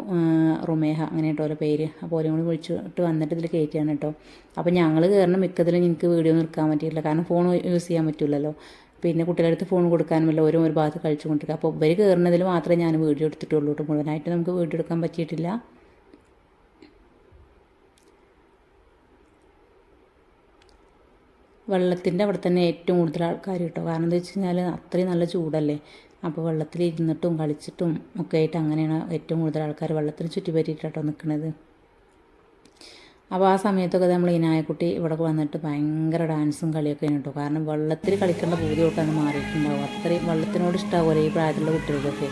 റുമേഹ അങ്ങനെ കേട്ടോ ഓരോ പേര്. അപ്പോൾ ഓരോ കൂടി വിളിച്ചിട്ട് വന്നിട്ട് ഇതിൽ കയറ്റിയാണ് കേട്ടോ. അപ്പോൾ ഞങ്ങൾ കയറണം മിക്കതിലും എനിക്ക് വീഡിയോ നിൽക്കാൻ പറ്റിയിട്ടില്ല. കാരണം ഫോൺ യൂസ് ചെയ്യാൻ പറ്റില്ലല്ലോ പിന്നെ കുട്ടികളുടെ അടുത്ത് ഫോൺ കൊടുക്കാനുമല്ല ഓരോ ഒരു ഭാഗത്ത് കളിച്ചു കൊണ്ടിരിക്കുക. അപ്പോൾ ഇവർ കയറുന്നതിൽ മാത്രമേ ഞാൻ വീഡിയോ എടുത്തിട്ടുള്ളൂ കേട്ടോ മുഴുവനായിട്ട് നമുക്ക് വീഡിയോ എടുക്കാൻ പറ്റിയിട്ടില്ല. വെള്ളത്തിന്റെ അവിടെ തന്നെ ഏറ്റവും കൂടുതൽ ആൾക്കാർ കേട്ടോ. കാരണം എന്താ വെച്ച് കഴിഞ്ഞാൽ അത്രയും നല്ല ചൂടല്ലേ? അപ്പോൾ വെള്ളത്തിൽ ഇരുന്നിട്ടും കളിച്ചിട്ടും ഒക്കെ ആയിട്ട് അങ്ങനെയാണ് ഏറ്റവും കൂടുതൽ ആൾക്കാർ വെള്ളത്തിന് ചുറ്റിപ്പറ്റിയിട്ടോ നിൽക്കുന്നത് അപ്പോൾ ആ സമയത്തൊക്കെ നമ്മൾ ഈ നായക്കുട്ടി ഇവിടെ വന്നിട്ട് ഭയങ്കര ഡാൻസും കളിയൊക്കെ കേട്ടോ കാരണം വെള്ളത്തിൽ കളിക്കേണ്ട ബോധ്യമൊക്കെ മാറിയിട്ടുണ്ടാവും. അത്രയും വെള്ളത്തിനോട് ഇഷ്ടമാവുമല്ലോ ഈ പ്രായത്തിലുള്ള കുട്ടികൾക്കൊക്കെ.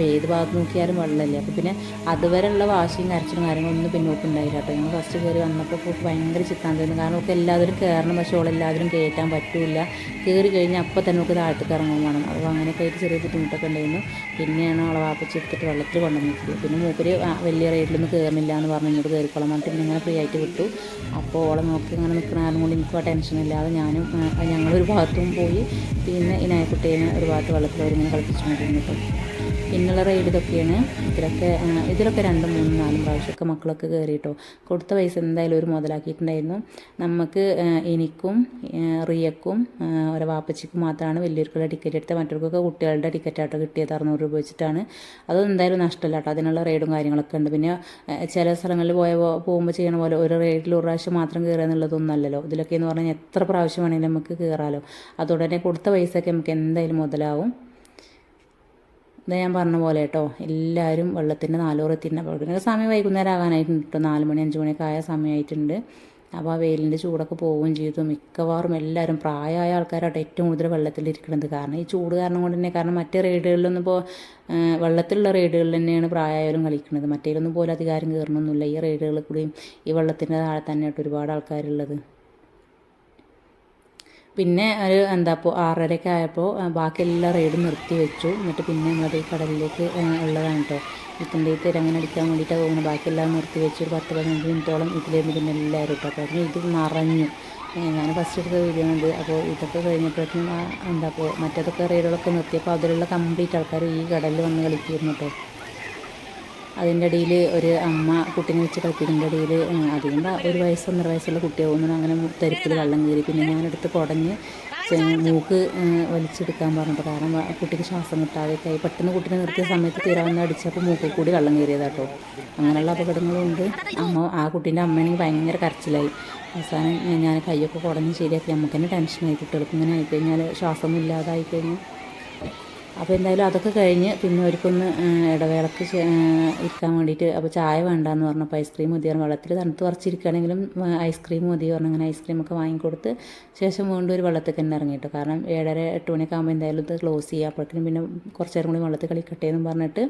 അപ്പോൾ ഏത് ഭാഗത്ത് നോക്കിയാലും വെള്ളമല്ലേ അപ്പോൾ പിന്നെ അതുവരെയുള്ള വാശിയും കരച്ചിലും കാര്യങ്ങളൊന്നും പിന്നോട്ട് ഉണ്ടായില്ല കേട്ടോ. ഞങ്ങൾ ഫസ്റ്റ് കയറി വന്നപ്പോൾ പോക്ക് ഭയങ്കര ചിത്താൻ തോന്നുന്നു കാരണം ഒക്കെ എല്ലാവരും കയറണം പക്ഷേ ഓളെല്ലാവരും കയറ്റാൻ പറ്റില്ല. കയറി കഴിഞ്ഞാൽ അപ്പോൾ തന്നെ നമുക്ക് താഴത്തേക്ക് ഇറങ്ങാൻ വേണം. അപ്പോൾ അങ്ങനെയൊക്കെ ആയിട്ട് ചെറിയ ബുദ്ധിമുട്ടൊക്കെ ഉണ്ടായിരുന്നു. പിന്നെയാണ് അവളെ വാപ്പച്ചി എടുത്തിട്ട് വെള്ളത്തിൽ കൊണ്ടുവന്നിട്ട് പിന്നെ മൂപ്പര് വലിയ റേറ്റിലൊന്നും കയറുന്നില്ല എന്ന് പറഞ്ഞ്. എന്നോട് കയറിക്കോളാം പറഞ്ഞു പിന്നെ ഇങ്ങനെ ഫ്രീ ആയിട്ട് വിട്ടു. അപ്പോൾ ഓളെ നോക്കി ഇങ്ങനെ നിൽക്കുന്ന കാരണം കൊണ്ട് എനിക്ക് ആ ടെൻഷനില്ലാതെ ഞാനും ഞങ്ങളൊരു ഭാഗത്തും പോയി. പിന്നെ ഈ നായക്കുട്ടീനെ ഒരു ഭാഗത്ത് വെള്ളത്തിൽ അവരിങ്ങനെ കളിപ്പിച്ചുകൊണ്ടിരുന്നു കേട്ടോ. പിന്നുള്ള റൈഡ് ഇതൊക്കെയാണ്. ഇതിലൊക്കെ ഇതിലൊക്കെ രണ്ടും മൂന്നും നാലും പ്രാവശ്യമൊക്കെ മക്കളൊക്കെ കയറിയിട്ടോ കൊടുത്ത പൈസ എന്തായാലും ഒരു മുതലാക്കിയിട്ടുണ്ടായിരുന്നു. നമുക്ക് എനിക്കും റിയക്കും ഒരു വാപ്പച്ചിക്കും മാത്രമാണ് വലിയവർക്കുള്ള ടിക്കറ്റ് എടുത്ത് മറ്റവർക്കൊക്കെ കുട്ടികളുടെ ടിക്കറ്റ് ആട്ടോ കിട്ടിയത് അറുന്നൂറ് രൂപ വെച്ചിട്ടാണ്. അതൊന്നും എന്തായാലും നഷ്ടമല്ല കേട്ടോ അതിനുള്ള റൈഡും കാര്യങ്ങളൊക്കെ ഉണ്ട്. പിന്നെ ചില സ്ഥലങ്ങളിൽ പോയ പോകുമ്പോൾ ചെയ്യണ പോലെ ഒരു റൈഡിൽ ഒരു പ്രാവശ്യം മാത്രം കയറുക എന്നുള്ളതൊന്നും അല്ലല്ലോ ഇതിലൊക്കെ എന്ന് പറഞ്ഞാൽ എത്ര പ്രാവശ്യം വേണമെങ്കിലും നമുക്ക് കയറാമല്ലോ അതുടനെ കൊടുത്ത പൈസയൊക്കെ നമുക്ക് എന്തായാലും മുതലാവും. ഇത് ഞാൻ പറഞ്ഞ പോലെ കേട്ടോ എല്ലാവരും വെള്ളത്തിന്റെ നാലോറ് പിന്നെ സമയം വൈകുന്നേരം ആകാനായിട്ടുണ്ട് കേട്ടോ നാല് മണി അഞ്ച് മണിയൊക്കെ ആയ സമയമായിട്ടുണ്ട് അപ്പോൾ ആ വെയിലിന്റെ ചൂടൊക്കെ പോവുകയും ചെയ്തു. മിക്കവാറും എല്ലാവരും പ്രായമായ ആൾക്കാരായിട്ട് ഏറ്റവും കൂടുതൽ വെള്ളത്തിലിരിക്കുന്നത് കാരണം ഈ ചൂട് കാരണം കൊണ്ട് തന്നെ കാരണം മറ്റേ റൈഡുകളിലൊന്നും ഇപ്പോൾ വെള്ളത്തിലുള്ള റൈഡുകളിൽ തന്നെയാണ് പ്രായമായാലും കളിക്കുന്നത്. മറ്റേലൊന്നും പോലും അധികാരം കയറണമൊന്നുമില്ല ഈ റൈഡുകളിൽ കൂടിയും ഈ വെള്ളത്തിന്റെ താഴെ തന്നെയായിട്ട് ഒരുപാട് ആൾക്കാരുള്ളത്. പിന്നെ ഒരു എന്താ ഇപ്പോൾ ആറരയൊക്കെ ആയപ്പോൾ ബാക്കി എല്ലാ റൈഡും നിർത്തി വെച്ചു. എന്നിട്ട് പിന്നെ ഈ കടലിലേക്ക് ഉള്ളതാണ് കേട്ടോ ഇതിന്റെ തിരങ്ങനെ അടിക്കാൻ വേണ്ടിയിട്ട് ബാക്കി ബാക്കിയെല്ലാം നിർത്തി വെച്ച് ഒരു പത്ത് പതിനഞ്ച് മിനിറ്റോളം ഇതിലേക്ക് പിന്നെ എല്ലാവരും കേട്ടോ അപ്പോൾ ഇത് നിറഞ്ഞു. ഞാൻ ഫസ്റ്റ് എടുത്ത വീഡിയോ ഉണ്ട് അപ്പോൾ ഇതൊക്കെ കഴിഞ്ഞപ്പോഴേക്കും ആ, എന്താ ഇപ്പോൾ മറ്റേതൊക്കെ റൈഡുകളൊക്കെ നിർത്തിയപ്പോൾ അതിലുള്ള കംപ്ലീറ്റ് ആൾക്കാർ ഈ കടലിൽ വന്ന് കളിക്കുന്നു കേട്ടോ അതിന്റെ ഇടയിൽ ഒരു അമ്മ കുട്ടീനെ വെച്ച് കളിക്കുന്നതിന്റെ ഇടയിൽ അധികം ഒരു വയസ്സ് ഒന്നര വയസ്സുള്ള കുട്ടിയാവുന്നു അങ്ങനെ തരിപ്പിൽ വെള്ളം കയറി. പിന്നെ ഞാനെടുത്ത് കുടഞ്ഞ് മൂക്ക് വലിച്ചെടുക്കാൻ പറഞ്ഞപ്പോൾ കാരണം കുട്ടിക്ക് ശ്വാസം കിട്ടാതെ ആയി. പെട്ടെന്ന് കുട്ടീനെ നിർത്തിയ സമയത്ത് തീരാവുന്ന അടിച്ചപ്പോൾ മൂക്കിൽ കൂടി വെള്ളം കയറിയതാട്ടോ. അങ്ങനെയുള്ള അപകടങ്ങളുണ്ട് അമ്മ ആ കുട്ടീന്റെ അമ്മയാണെങ്കിൽ ഭയങ്കര കരച്ചിലായി. അവസാനം ഞാൻ കൈയൊക്കെ കുടഞ്ഞ് ശരിയാക്കി. നമുക്ക് തന്നെ ടെൻഷനായി കുട്ടികൾക്ക് ഇങ്ങനെ ആയിക്കഴിഞ്ഞാൽ ശ്വാസമൊന്നും ഇല്ലാതായി അപ്പോൾ എന്തായാലും അതൊക്കെ കഴിഞ്ഞ് പിന്നെ അവർക്കൊന്ന് ഇടവേളക്ക് ഇരിക്കാൻ വേണ്ടിയിട്ട് അപ്പോൾ ചായ വേണ്ടാന്ന് പറഞ്ഞപ്പോൾ ഐസ്ക്രീം മതി പറഞ്ഞു. വെള്ളത്തിൽ തണുത്ത് കുറച്ചിരിക്കുകയാണെങ്കിലും ഐസ്ക്രീം മതി പറഞ്ഞു. അങ്ങനെ ഐസ്ക്രീമൊക്കെ വാങ്ങിക്കൊടുത്ത് ശേഷം വീണ്ടും ഒരു വെള്ളത്തിൽ തന്നെ ഇറങ്ങിയിട്ടു കാരണം ഏഴര എട്ട് മണിയൊക്കെ ആകുമ്പോൾ എന്തായാലും ഇത് ക്ലോസ് ചെയ്യുക അപ്പോഴേക്കും പിന്നെ കുറച്ചേരം കൂടി വെള്ളത്തിൽ കളിക്കട്ടെ എന്ന് പറഞ്ഞിട്ട്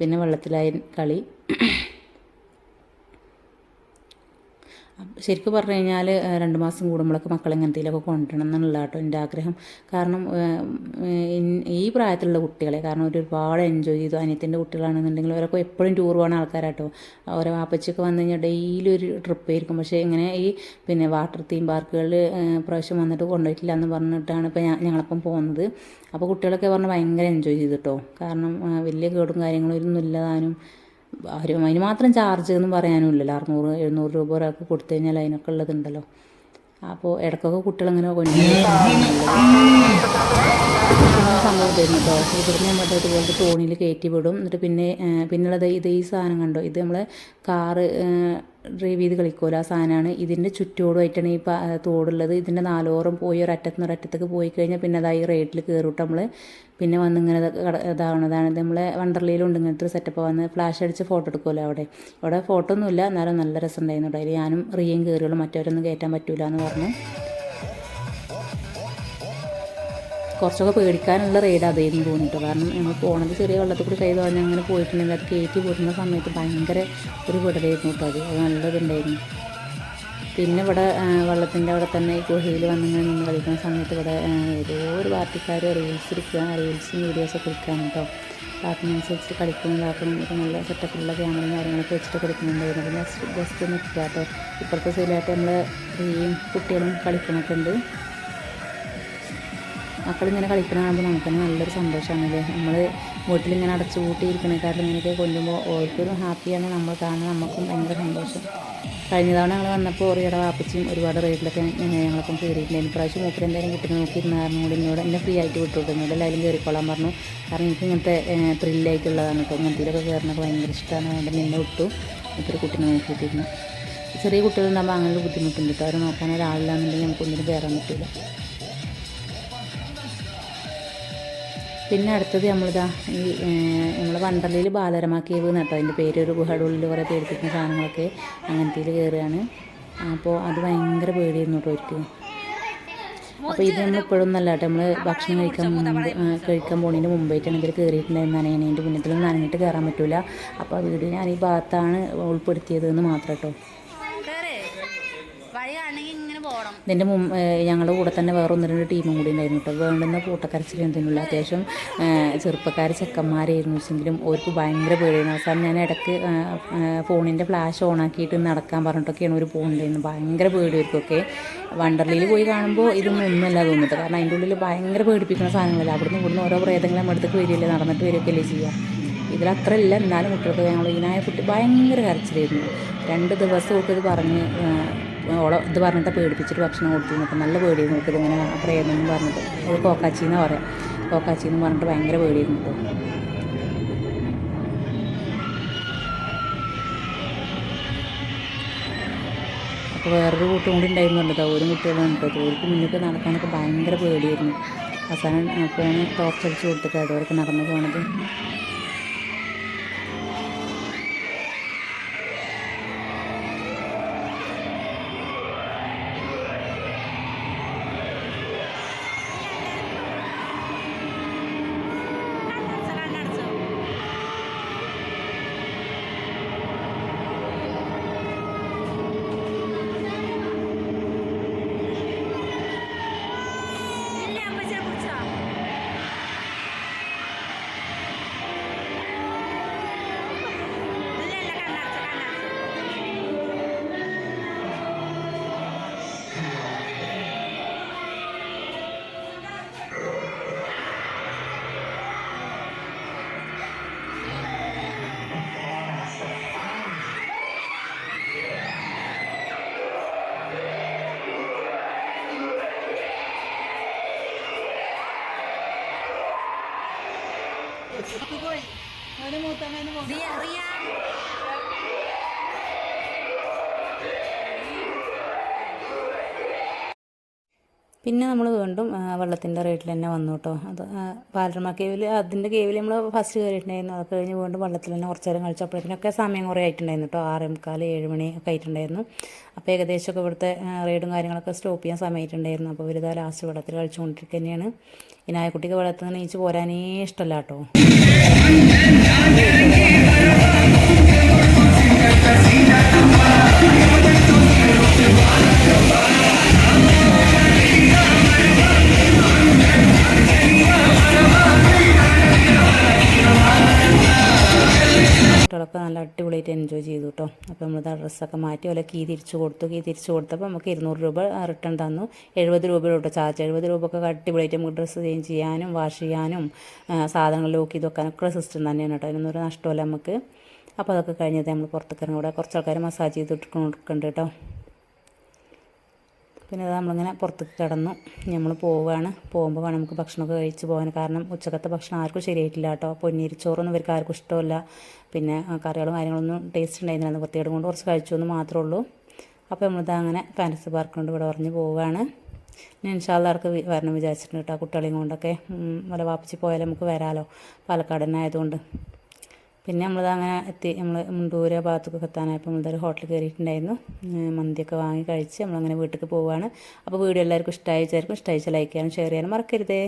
പിന്നെ വെള്ളത്തിലായി കളി. ശരിക്കും പറഞ്ഞു കഴിഞ്ഞാൽ രണ്ട് മാസം കൂടുമ്പോഴൊക്കെ മക്കളെ എങ്ങനത്തേലൊക്കെ കൊണ്ടുവരണം എന്നുള്ള കേട്ടോ എന്റെ ആഗ്രഹം. കാരണം ഈ പ്രായത്തിലുള്ള കുട്ടികളെ കാരണം ഒരുപാട് എൻജോയ് ചെയ്തു. അനിയത്തിന്റെ കുട്ടികളാണെന്നുണ്ടെങ്കിൽ അവരൊക്കെ എപ്പോഴും ടൂർ പോകുന്ന ആൾക്കാരാട്ടോ ഓരോ വാപ്പച്ചൊക്കെ വന്നു കഴിഞ്ഞാൽ ഡെയിലി ഒരു ട്രിപ്പ് ആയിരിക്കും. പക്ഷേ ഇങ്ങനെ ഈ പിന്നെ വാട്ടർ തീം പാർക്കുകളിൽ പ്രാവശ്യം വന്നിട്ട് കൊണ്ടുപോയിട്ടില്ല എന്ന് പറഞ്ഞിട്ടാണ് ഇപ്പോൾ ഞങ്ങളപ്പം പോകുന്നത് അപ്പോൾ കുട്ടികളൊക്കെ പറഞ്ഞാൽ ഭയങ്കര എൻജോയ് ചെയ്തിട്ടോ കാരണം വലിയ കേടും കാര്യങ്ങളും ഒന്നും ഇല്ലതാനും ആരും അതിന് മാത്രം ചാർജ് എന്ന് പറയാനുമില്ലല്ലോ അറുന്നൂറ് എഴുന്നൂറ് രൂപ ഒരാൾക്ക് കൊടുത്തു കഴിഞ്ഞാൽ അതിനൊക്കെ ഉള്ളതുണ്ടല്ലോ. അപ്പോൾ ഇടയ്ക്കൊക്കെ കുട്ടികളിങ്ങനെ കൊണ്ടുപോകും സംഭവം തരുന്നു കേട്ടോ. ഇവിടുന്ന് നമ്മുടെ ഇതുപോലത്തെ തോണിയിൽ കയറ്റി വിടും. എന്നിട്ട് പിന്നെ പിന്നുള്ളത് ഇത് ഈ സാധനം കണ്ടോ? ഇത് നമ്മളെ കാറ് ഡ്രൈവ് ചെയ്ത് കളിക്കുമല്ലോ ആ സാധനമാണ്. ഇതിന്റെ ചുറ്റോടുമായിട്ടാണ് ഈ തോടുള്ളത്. ഇതിന്റെ നാലോറും പോയി ഒരറ്റത്തുനിന്ന് ഒരറ്റത്തേക്ക് പോയി കഴിഞ്ഞാൽ പിന്നെ അതായി റേറ്റിൽ കയറിയിട്ട് നമ്മൾ പിന്നെ വന്ന് ഇങ്ങനെ ഇത് ഇതാവണതാണ്. ഇത് നമ്മളെ വണ്ടർലയിലുണ്ട് ഇങ്ങനത്തെ ഒരു സെറ്റപ്പ് വന്ന് ഫ്ലാഷ് അടിച്ച് ഫോട്ടോ എടുക്കുമല്ലോ അവിടെ. അവിടെ ഫോട്ടോ ഒന്നുമില്ല. എന്നാലും നല്ല രസം ഉണ്ടായിരുന്നു കേട്ടോ. അതിൽ ഞാനും റിയയും കയറിയുള്ളൂ മറ്റവരൊന്നും കയറ്റാൻ പറ്റൂല എന്ന് പറഞ്ഞു. കുറച്ചൊക്കെ പേടിക്കാനുള്ള റൈഡ് അതായിരുന്നു തോന്നിയിട്ട് കാരണം ഞങ്ങൾ പോണത് ചെറിയ വെള്ളത്തിൽ കൂടി കൈ തോന്നി അങ്ങനെ പോയിട്ടുണ്ടെങ്കിൽ അത് കയറ്റി പോരുന്ന സമയത്ത് ഭയങ്കര ഒരു വിടലായിരുന്നു കേട്ടോ അത്. നല്ലതുണ്ടായിരുന്നു പിന്നെ ഇവിടെ വെള്ളത്തിന്റെ അവിടെ തന്നെ ഈ ഗുഹയിൽ വന്നിങ്ങനെ നിന്ന് കളിക്കുന്ന സമയത്ത് ഇവിടെ ഏതോ ഒരു പാർട്ടിക്കാർ റീൽസ് എടുക്കുക റീൽസും വീഡിയോസൊക്കെ എടുക്കുകയാണ് കേട്ടോ പാർട്ടിനനുസരിച്ച് കളിക്കണം ഇതാക്കണം ഒരു നല്ല സെറ്റപ്പിലുള്ള ക്യാമറയും കാര്യങ്ങളൊക്കെ വെച്ചിട്ട് കളിക്കുന്നുണ്ടായിരുന്നു. പിന്നെ ജസ്റ്റ് ഒന്ന് ഇരിക്കുക കേട്ടോ ഇപ്പോഴത്തെ സൈഡിലായിട്ട് നമ്മൾ ഈ കുട്ടികളും കളിക്കണൊക്കെ ഉണ്ട്. മക്കളിങ്ങനെ കളിക്കണ കാണുമ്പോൾ നമുക്ക് തന്നെ നല്ലൊരു സന്തോഷമാണല്ലേ നമ്മൾ വീട്ടിലിങ്ങനെ അടച്ചു കൂട്ടിയിരിക്കണേക്കാട്ടിൽ ഇങ്ങനെയൊക്കെ കൊല്ലുമ്പോൾ ഓർക്കൊരു ഹാപ്പിയാണ് നമ്മൾ കാണുന്നത് നമുക്കും ഭയങ്കര സന്തോഷം. കഴിഞ്ഞ തവണ ഞങ്ങൾ വന്നപ്പോൾ ഒറിയുടെ വാപ്പച്ചിയും ഒരുപാട് റേറ്റിലൊക്കെ ഞങ്ങളൊപ്പം കയറിയിട്ടുണ്ടായിരുന്നു ഇപ്രാവശ്യം മൂപ്പർ എന്തായാലും കുട്ടി നോക്കിയിരുന്ന കാരണം കൂടി എന്നോട്. എന്നെ ഫ്രീ ആയിട്ട് വിട്ടു വിട്ടു എന്നോട് എല്ലാവരും കയറിക്കോളാൻ പറഞ്ഞു. കാരണം എനിക്ക് ഇങ്ങനത്തെ ത്രില്ലായിട്ടുള്ളതാണ് കേട്ടോ ഇങ്ങനത്തേലൊക്കെ കയറുന്നൊക്കെ ഭയങ്കര ഇഷ്ടമാണ് അതുകൊണ്ട് നിന്നെ വിട്ടു. ഇപ്പൊരു കുട്ടീനെ നോക്കിയിട്ടിരുന്നു. ചെറിയ കുട്ടികളുണ്ടാകുമ്പോൾ അങ്ങനെ ബുദ്ധിമുട്ടുണ്ട് കേട്ടോ അവർ നോക്കാൻ ഒരാളില്ലാന്നുണ്ടെങ്കിൽ നമുക്കൊന്നിനും കയറാൻ പറ്റില്ല പിന്നെ അടുത്തത് നമ്മളിതാ ഈ നമ്മൾ വണ്ടർലയിൽ ബാലരമ കേവ് കേട്ടോ. അതിന്റെ പേര് ഒരു ഗുഹയുടെ ഉള്ളിൽ കുറേ പേടിപ്പിക്കുന്ന സാധനങ്ങളൊക്കെ അങ്ങനത്തേൽ കയറുകയാണ് അപ്പോൾ അത് ഭയങ്കര പേടിയായിരുന്നു കേട്ടോ ഒരിക്കലും അപ്പോൾ ഇത് നമ്മൾ ഇപ്പോഴും നല്ല കേട്ടോ. നമ്മൾ ഭക്ഷണം കഴിക്കാൻ മുമ്പ് കഴിക്കാൻ പോണതിന് മുമ്പായിട്ടാണ് കയറിയിട്ടുണ്ടായിരുന്നു നനയണേന്റെ പിന്നെ ഇതിൽ നനഞ്ഞിട്ട് കയറാൻ പറ്റില്ല അപ്പോൾ ആ ഞാൻ ഈ ഭാഗത്താണ് ഉൾപ്പെടുത്തിയത് എന്ന് മാത്രം കേട്ടോ. ഇതിന്റെ മുമ്പ് ഞങ്ങളുടെ കൂടെ തന്നെ വേറെ ഒന്ന് രണ്ട് ടീമും കൂടി ഉണ്ടായിരുന്നു കേട്ടോ വേണ്ടുന്ന കൂട്ടക്കരച്ചിൽ അത്യാവശ്യം ചെറുപ്പക്കാർ ചെക്കന്മാരായിരുന്നു വെച്ചെങ്കിലും അവർക്ക് ഭയങ്കര പേടിയായിരുന്നു. അവസാനം ഞാൻ ഇടയ്ക്ക് ഫോണിന്റെ ഫ്ലാഷ് ഓണാക്കിയിട്ട് നടക്കാൻ പറഞ്ഞിട്ടൊക്കെയാണ് ഒരു പോകുന്നുണ്ടായിരുന്നു ഭയങ്കര പേടി അവർക്കൊക്കെ വണ്ടർലിയിൽ പോയി കാണുമ്പോൾ ഇതൊന്നും ഒന്നുമല്ല തോന്നിട്ട് കാരണം അതിന്റെ ഉള്ളിൽ ഭയങ്കര പേടിപ്പിക്കുന്ന സാധനങ്ങളല്ല. അവിടുന്ന് ഇവിടുന്ന് ഓരോ പ്രേതങ്ങളും നമ്മുടെ അടുത്തേക്ക് വരികയല്ലേ നടന്നിട്ട് വരികയൊക്കെയല്ലേ ചെയ്യുക ഇതിലത്ര ഇല്ല എന്നാലും കുട്ടികൾക്ക് ഞങ്ങൾ ഇതിനായ കുട്ടി ഭയങ്കര കരച്ചിലായിരുന്നു. രണ്ട് ദിവസം ഒക്കെ ഇത് പറഞ്ഞ് ഓളെ ഇത് പറഞ്ഞിട്ട് പേടിപ്പിച്ചിട്ട് ഭക്ഷണം കൊടുത്തിരുന്നു. അപ്പം നല്ല പേടിയായിരുന്നു നോക്കി ഇതിങ്ങനെ പ്രേതം പറഞ്ഞിട്ട്. അത് കോക്കാച്ചി എന്ന് പറയാം. കോക്കാച്ചി എന്ന് പറഞ്ഞിട്ട് ഭയങ്കര പേടിയായിരുന്നു കേട്ടോ. അപ്പോൾ വേറൊരു കൂട്ടും കൂടി ഉണ്ടായിരുന്നു കേട്ടോ ഒരു കുട്ടികളും ഉണ്ട് അവർക്ക് മുന്നൊക്കെ നടക്കാനൊക്കെ ഭയങ്കര പേടിയായിരുന്നു. അവസാനം ഫോണ് ടോർച്ചടിച്ച് കൊടുത്തിട്ടാണ് അവർക്ക് നടന്നു പോണത്. പിന്നെ നമ്മൾ വീണ്ടും വെള്ളത്തിന്റെ റേറ്റിൽ തന്നെ വന്നു കേട്ടോ അത് പാലർമ കേവിൽ അതിന്റെ കേവിൽ നമ്മൾ ഫസ്റ്റ് കയറിയിട്ടുണ്ടായിരുന്നു അത് കഴിഞ്ഞ് വീണ്ടും വെള്ളത്തിൽ തന്നെ കുറച്ച് നേരം കളിച്ചപ്പോഴത്തേനൊക്കെ സമയം കുറേ ആയിട്ടുണ്ടായിരുന്നു കേട്ടോ ആറേ മുക്കാൽ ഏഴ് മണി ഒക്കെ ആയിട്ടുണ്ടായിരുന്നു. അപ്പോൾ ഏകദേശം ഒക്കെ ഇവിടുത്തെ റൈഡും കാര്യങ്ങളൊക്കെ സ്റ്റോപ്പ് ചെയ്യാൻ സമയമായിട്ടുണ്ടായിരുന്നു. അപ്പോൾ ഇവരിതാ ലാസ്റ്റ് വെള്ളത്തിൽ കളിച്ചുകൊണ്ടിരിക്കുക തന്നെയാണ്. ഈ നായക്കുട്ടിക്ക് വെള്ളത്തിൽ നിന്ന് നീച്ച് പോരാനേ ഇഷ്ടമല്ല കേട്ടോ കുട്ടികളൊക്കെ നല്ല അടിപൊളിയായിട്ട് എൻജോയ് ചെയ്തു കേട്ടോ അപ്പോൾ നമ്മൾ ഡ്രസ്സൊക്കെ മാറ്റി ഓലെ കീ തിരിച്ചു കൊടുത്തു. കീ തിരിച്ചു കൊടുത്തപ്പോൾ നമുക്ക് ഇരുന്നൂറ് രൂപ റിട്ടേൺ തന്നു. എഴുപത് രൂപ കേട്ടോ ചാർജ് എഴുപത് രൂപ ഒക്കെ അടിപൊളിയായിട്ട് നമുക്ക് ഡ്രസ്സ് ചേഞ്ച് ചെയ്യാനും വാഷ് ചെയ്യാനും സാധനങ്ങൾ ലോക്ക് ചെയ്ത് വെക്കാനൊക്കെ സിസ്റ്റം തന്നെയാണ് കേട്ടോ അതിനൊന്നും നഷ്ടമില്ല നമുക്ക്. അപ്പോൾ അതൊക്കെ കഴിഞ്ഞത് നമ്മൾ പുറത്തേക്ക് ഇറങ്ങി കുറച്ച് ആൾക്കാർ മസാജ് ചെയ്ത് കൊടുക്കുന്നുണ്ട് കേട്ടോ പിന്നെ അത് നമ്മളിങ്ങനെ പുറത്തേക്ക് കിടന്നു. നമ്മൾ പോവുകയാണ് പോകുമ്പോൾ വേണം നമുക്ക് ഭക്ഷണമൊക്കെ കഴിച്ച് പോകാൻ. കാരണം ഉച്ചക്കത്തെ ഭക്ഷണം ആർക്കും ശരിയായിട്ടില്ല കേട്ടോ. പൊന്നിരിച്ചോറൊന്നും ഇവർക്ക് ആർക്കും ഇഷ്ടമല്ല. പിന്നെ കറികളും കാര്യങ്ങളൊന്നും ടേസ്റ്റ് ഉണ്ടായിരുന്നില്ല. വൃത്തിയോട് കൊണ്ട് കുറച്ച് കഴിച്ചു എന്ന് മാത്രമേ ഉള്ളൂ. അപ്പോൾ നമ്മളിത് അങ്ങനെ ഫാൻസ് പാർക്ക് ഇവിടെ പറഞ്ഞ് പോവുകയാണ് ഞാൻ ഇൻഷാല്ലാർക്ക് വരണം വിചാരിച്ചിട്ടുണ്ട് കേട്ടോ കുട്ടികളെയും കൊണ്ടൊക്കെ. വല്ല വാപ്പിച്ച് പോയാൽ നമുക്ക് വരാമല്ലോ പാലക്കാട് തന്നെ ആയതുകൊണ്ട്. പിന്നെ നമ്മളത് അങ്ങനെ എത്തി നമ്മൾ മുണ്ടൂര ഭാഗത്തൊക്കെ എത്താനായപ്പോൾ നമ്മളൊരു ഹോട്ടലിൽ കയറിയിട്ടുണ്ടായിരുന്നു മന്തിയൊക്കെ വാങ്ങി കഴിച്ച് നമ്മളങ്ങനെ വീട്ടിലേക്ക് പോവുകയാണ് അപ്പോൾ വീഡിയോ എല്ലാവർക്കും ഇഷ്ടമായി വിചാരിക്കും. ഇഷ്ടമായിച്ചാൽ ലൈക്ക് ചെയ്യാനും ഷെയർ ചെയ്യാനും മറക്കരുതേ.